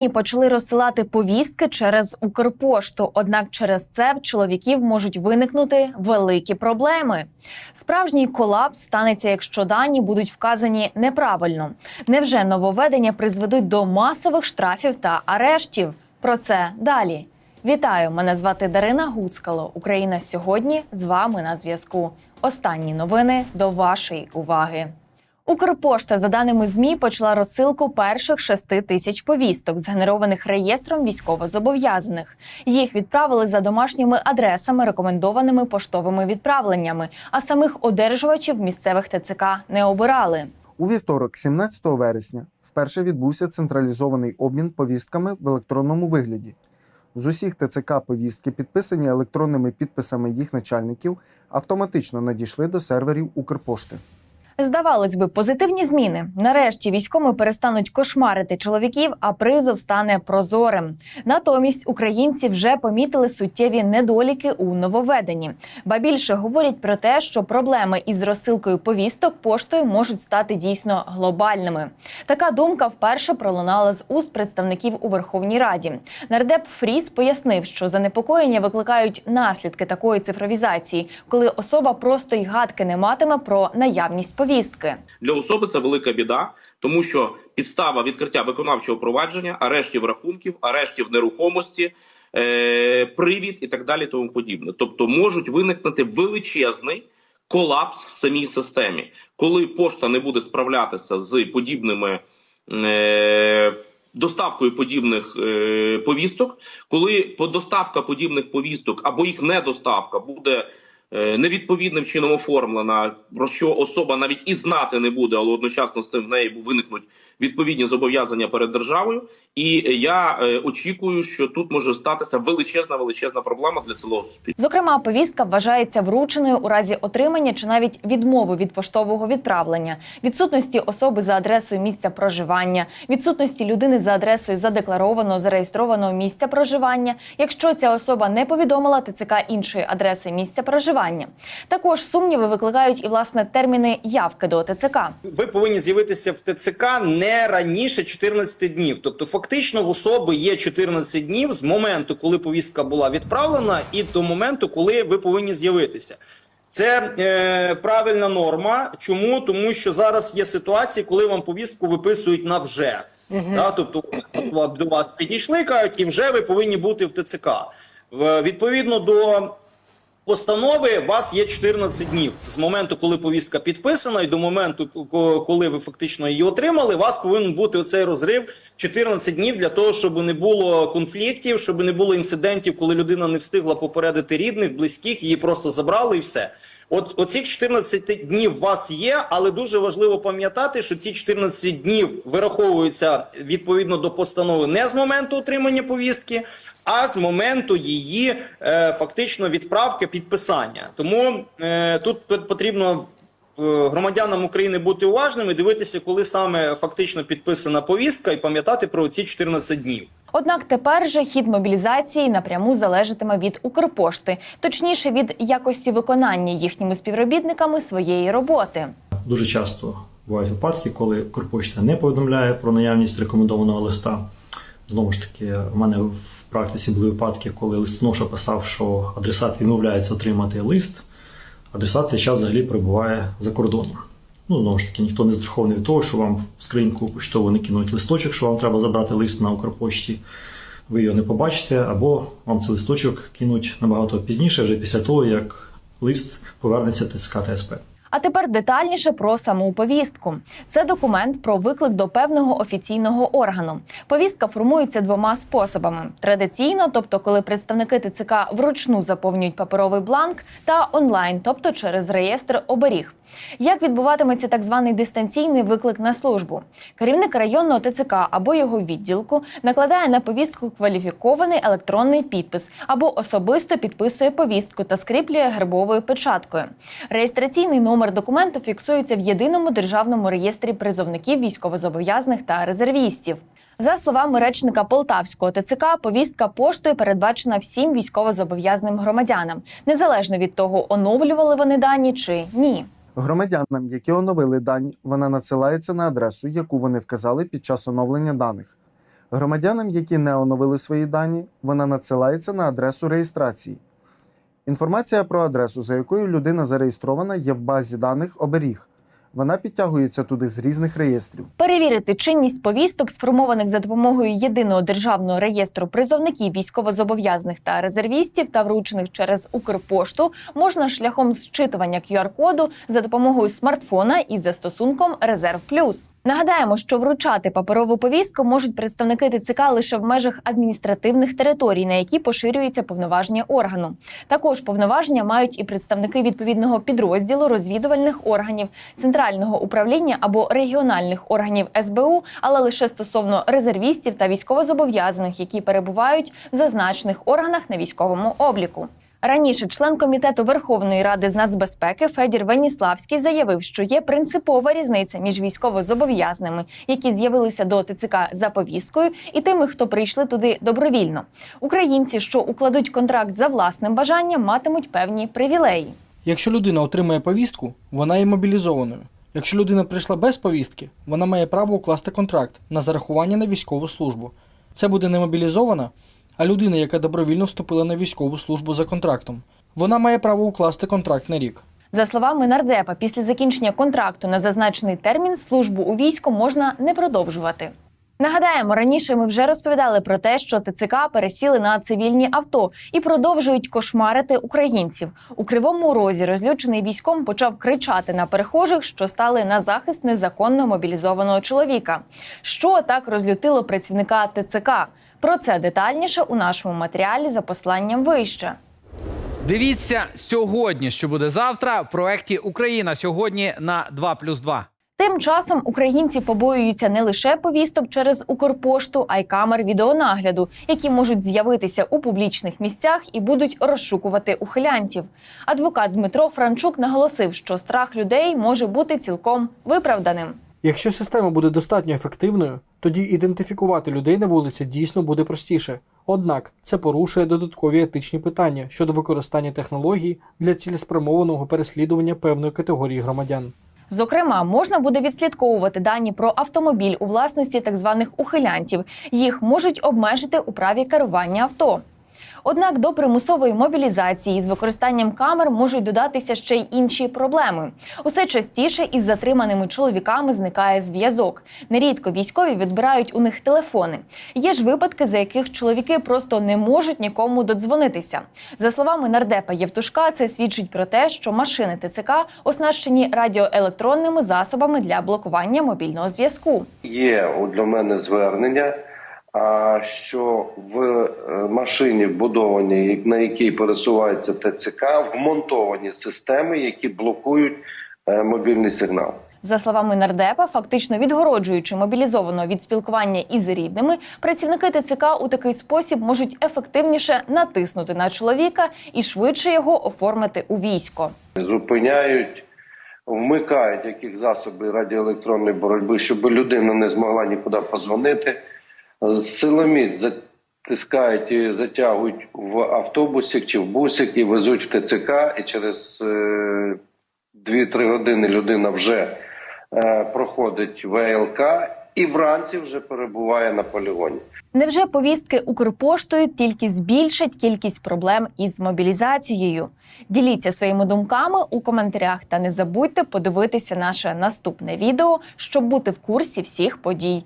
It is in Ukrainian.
І почали розсилати повістки через Укрпошту. Однак через це в чоловіків можуть виникнути великі проблеми. Справжній колапс станеться, якщо дані будуть вказані неправильно. Невже нововведення призведуть до масових штрафів та арештів? Про це далі. Вітаю! Мене звати Дарина Гуцкало. Україна сьогодні з вами на зв'язку. Останні новини до вашої уваги. Укрпошта, за даними ЗМІ, почала розсилку перших шести тисяч повісток, згенерованих реєстром військовозобов'язаних. Їх відправили за домашніми адресами, рекомендованими поштовими відправленнями, а самих одержувачів місцевих ТЦК не обирали. У вівторок, 17 вересня, вперше відбувся централізований обмін повістками в електронному вигляді. З усіх ТЦК повістки, підписані електронними підписами їх начальників, автоматично надійшли до серверів Укрпошти. Здавалось би, позитивні зміни. Нарешті військові перестануть кошмарити чоловіків, а призов стане прозорим. Натомість українці вже помітили суттєві недоліки у нововведенні. Ба більше говорять про те, що проблеми із розсилкою повісток поштою можуть стати дійсно глобальними. Така думка вперше пролунала з уст представників у Верховній Раді. Нардеп Фріс пояснив, що занепокоєння викликають наслідки такої цифровізації, коли особа просто й гадки не матиме про наявність повістки. Для особи це велика біда, тому що підстава відкриття виконавчого провадження, арештів рахунків, арештів нерухомості, е, привід і так далі, тому подібне. Тобто можуть виникнути величезний колапс в самій системі, коли пошта не буде справлятися з подібними. Е, Доставкою подібних е, повісток, коли доставка подібних повісток або їх недоставка буде невідповідним чином оформлена, про що особа навіть і знати не буде, але одночасно з цим в неї виникнуть відповідні зобов'язання перед державою. І я е, очікую, що тут може статися величезна величезна проблема для цілого суспільства. Зокрема, повістка вважається врученою у разі отримання чи навіть відмови від поштового відправлення, відсутності особи за адресою місця проживання, відсутності людини за адресою задекларованого зареєстрованого місця проживання, якщо ця особа не повідомила ТЦК іншої адреси місця проживання. Також сумніви викликають і власне терміни явки до ТЦК. ви повинні з'явитися в ТЦК не раніше 14 днів. Тобто, фактично, в особи є 14 днів з моменту, коли повістка була відправлена, і до моменту, коли ви повинні з'явитися. Це е, правильна норма. Чому? Тому що зараз є ситуації, коли вам повістку виписують на вже. Да? Тобто до вас підійшли, кажуть, і вже ви повинні бути в ТЦК. В- Відповідно до постанови у вас є 14 днів з моменту, коли повістка підписана, і до моменту, коли ви фактично її отримали, у вас повинен бути оцей розрив 14 днів для того, щоб не було конфліктів, щоб не було інцидентів, коли людина не встигла попередити рідних, близьких, її просто забрали і все. От оці 14 днів у вас є, але дуже важливо пам'ятати, що ці 14 днів вираховуються відповідно до постанови не з моменту отримання повістки, а з моменту її е, фактично відправки підписання. Тому е, тут потрібно е, громадянам України бути уважними, дивитися, коли саме фактично підписана повістка, і пам'ятати про ці 14 днів. Однак тепер же хід мобілізації напряму залежатиме від Укрпошти, точніше від якості виконання їхніми співробітниками своєї роботи. Дуже часто бувають випадки, коли Укрпошта не повідомляє про наявність рекомендованого листа. Знову ж таки, в мене в практиці були випадки, коли листоноша писав, що адресат відмовляється отримати лист. Адресат цей час взагалі перебуває за кордоном. Ну, знову ж таки, ніхто не страхований від того, що вам в скриньку поштову не кинуть листочок, що вам треба задати лист на Укрпошті. Ви його не побачите, або вам цей листочок кинуть набагато пізніше, вже після того, як лист повернеться ТЦК ТСП. А тепер детальніше про саму повістку. Це документ про виклик до певного офіційного органу. Повістка формується двома способами: традиційно, тобто коли представники ТЦК вручну заповнюють паперовий бланк, та онлайн, тобто через реєстр оберіг. Як відбуватиметься так званий дистанційний виклик на службу? Керівник районного ТЦК або його відділку накладає на повістку кваліфікований електронний підпис або особисто підписує повістку та скріплює гербовою печаткою. Реєстраційний номер документу фіксується в єдиному державному реєстрі призовників військовозобов'язаних та резервістів. За словами речника Полтавського ТЦК, повістка поштою передбачена всім військовозобов'язаним громадянам, незалежно від того, оновлювали вони дані чи ні. Громадянам, які оновили дані, вона надсилається на адресу, яку вони вказали під час оновлення даних. Громадянам, які не оновили свої дані, вона надсилається на адресу реєстрації. Інформація про адресу, за якою людина зареєстрована, є в базі даних оберіг. Вона підтягується туди з різних реєстрів. Перевірити чинність повісток, сформованих за допомогою єдиного державного реєстру призовників військовозобов'язаних та резервістів та вручених через Укрпошту, можна шляхом зчитування QR-коду за допомогою смартфона із застосунком Резерв Плюс. Нагадаємо, що вручати паперову повістку можуть представники ТЦК лише в межах адміністративних територій, на які поширюється повноваження органу. Також повноваження мають і представники відповідного підрозділу розвідувальних органів, центрального управління або регіональних органів СБУ, але лише стосовно резервістів та військовозобов'язаних, які перебувають в зазначених органах на військовому обліку. Раніше член комітету Верховної Ради з нацбезпеки Федір Веніславський заявив, що є принципова різниця між військовозобов'язаними, які з'явилися до ТЦК за повісткою, і тими, хто прийшли туди добровільно. Українці, що укладуть контракт за власним бажанням, матимуть певні привілеї. Якщо людина отримує повістку, вона є мобілізованою. Якщо людина прийшла без повістки, вона має право укласти контракт на зарахування на військову службу. Це буде не мобілізована, а людина, яка добровільно вступила на військову службу за контрактом. Вона має право укласти контракт на рік. За словами нардепа, після закінчення контракту на зазначений термін службу у війську можна не продовжувати. Нагадаємо, раніше ми вже розповідали про те, що ТЦК пересіли на цивільні авто і продовжують кошмарити українців. У кривому розі розлючений військом почав кричати на перехожих, що стали на захист незаконно мобілізованого чоловіка. Що так розлютило працівника ТЦК? Про це детальніше у нашому матеріалі за посланням вище. Дивіться сьогодні, що буде завтра в проєкті Україна сьогодні на 2+,2. Тим часом українці побоюються не лише повісток через Укрпошту, а й камер відеонагляду, які можуть з'явитися у публічних місцях і будуть розшукувати ухилянтів. Адвокат Дмитро Франчук наголосив, що страх людей може бути цілком виправданим. Якщо система буде достатньо ефективною, тоді ідентифікувати людей на вулиці дійсно буде простіше. Однак це порушує додаткові етичні питання щодо використання технологій для цілеспрямованого переслідування певної категорії громадян. Зокрема, можна буде відслідковувати дані про автомобіль у власності так званих ухилянтів. Їх можуть обмежити у праві керування авто. Однак до примусової мобілізації з використанням камер можуть додатися ще й інші проблеми. Усе частіше із затриманими чоловіками зникає зв'язок. Нерідко військові відбирають у них телефони. Є ж випадки, за яких чоловіки просто не можуть нікому додзвонитися. За словами нардепа Євтушка, це свідчить про те, що машини ТЦК оснащені радіоелектронними засобами для блокування мобільного зв'язку. Є для мене звернення, що в е, машині вбудованій, на якій пересувається ТЦК, вмонтовані системи, які блокують е, мобільний сигнал. За словами нардепа, фактично відгороджуючи мобілізованого від спілкування із рідними, працівники ТЦК у такий спосіб можуть ефективніше натиснути на чоловіка і швидше його оформити у військо. Зупиняють, вмикають яких засоби радіоелектронної боротьби, щоб людина не змогла нікуди позвонити. Силоміць затискають і затягують в автобусик чи в бусик і везуть в ТЦК, і через е, 2-3 години людина вже е, проходить ВЛК і вранці вже перебуває на полігоні. Невже повістки Укрпоштою тільки збільшать кількість проблем із мобілізацією? Діліться своїми думками у коментарях та не забудьте подивитися наше наступне відео, щоб бути в курсі всіх подій.